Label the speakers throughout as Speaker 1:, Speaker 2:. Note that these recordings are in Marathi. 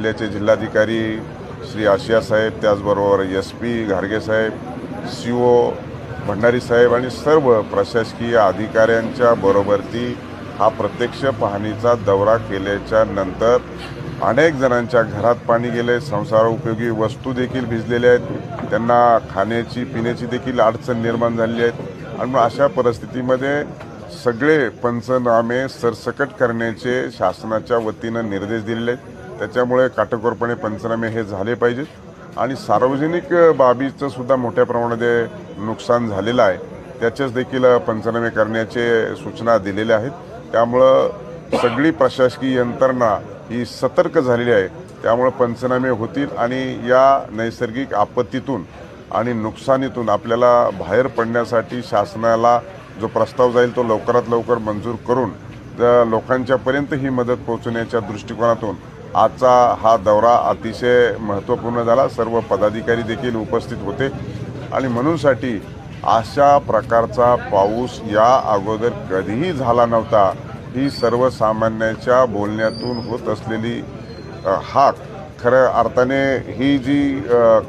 Speaker 1: जिल्ह्याचे जिल्हाधिकारी श्री आशिया साहेब त्याचबरोबर एस पी घारगे साहेब सी ओ भंडारी साहेब आणि सर्व प्रशासकीय अधिकाऱ्यांच्या बरोबरती हा प्रत्यक्ष पाहणीचा दौरा केल्याच्यानंतर अनेक जणांच्या घरात पाणी गेले संसारोपयोगी वस्तू देखील भिजलेल्या आहेत त्यांना खाण्याची पिण्याची देखील अडचण निर्माण झालेली आहेत आणि मग अशा परिस्थितीमध्ये सगळे पंचनामे सरसकट करण्याचे शासनाच्या वतीनं निर्देश दिलेले आहेत. त्याच्यामुळे काटेकोरपणे पंचनामे हे झाले पाहिजेत. आणि सार्वजनिक बाबीचं सुद्धा मोठ्या प्रमाणात नुकसान झालेलं आहे. त्याचेच देखील पंचनामे करण्याचे सूचना दिलेल्या आहेत. त्यामुळं सगळी प्रशासकीय यंत्रणा ही सतर्क झालेली आहे. त्यामुळं पंचनामे होतील आणि या नैसर्गिक आपत्तीतून आणि नुकसानीतून आपल्याला बाहेर पडण्यासाठी शासनाला जो प्रस्ताव जाईल तो लवकरात लवकर मंजूर करून लोकांच्यापर्यंत ही मदत पोहोचवण्याच्या दृष्टिकोनातून आजचा हा दौरा अतिशय महत्त्वपूर्ण झाला. सर्व पदाधिकारी देखील उपस्थित होते. आणि म्हणूनसाठी अशा प्रकारचा पाऊस या अगोदर कधीही झाला नव्हता. ही सर्वसामान्याच्या बोलण्यातून होत असलेली हाक. खऱ्या अर्थाने ही जी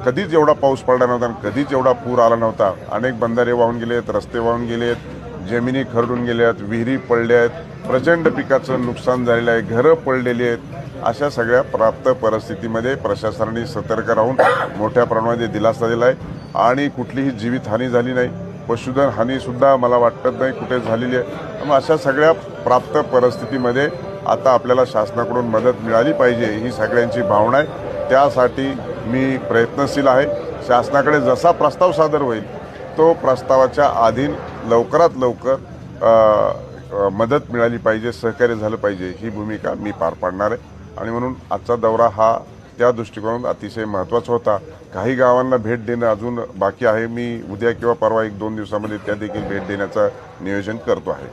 Speaker 1: कधीच एवढा पाऊस पडला नव्हता आणि कधीच एवढा पूर आला नव्हता. अनेक बंधारे वाहून गेलेत रस्ते वाहून गेलेत. जमिनी खरडून गेल्या आहेत विहिरी पडल्या आहेत प्रचंड पिकाचं नुकसान झालेलं आहे घरं पडलेली आहेत अशा सगळ्या प्राप्त परिस्थितीमध्ये प्रशासनाने सतर्क राहून मोठ्या प्रमाणामध्ये दिलासा दिला आहे आणि कुठलीही जीवितहानी झाली नाही. पशुधन हानीसुद्धा मला वाटत नाही कुठे झालेली आहे. मग अशा सगळ्या प्राप्त परिस्थितीमध्ये आता आपल्याला शासनाकडून मदत मिळाली पाहिजे ही सगळ्यांची भावना आहे. त्यासाठी मी प्रयत्नशील आहे. शासनाकडे जसा प्रस्ताव सादर होईल तो प्रस्तावाच्या अधीन लवकरात लवकर मदत मिळाली पाहिजे सहकार्य झालं पाहिजे ही भूमिका मी पार पाडणार आहे. आणि म्हणून आजचा दौरा हा त्या दृष्टिकोनातून अतिशय महत्त्वाचा होता. काही गावांना भेट देणं अजून बाकी आहे. मी उद्या किंवा परवा एक दोन दिवसामध्ये त्या देखील भेट देण्याचं नियोजन करतो आहे.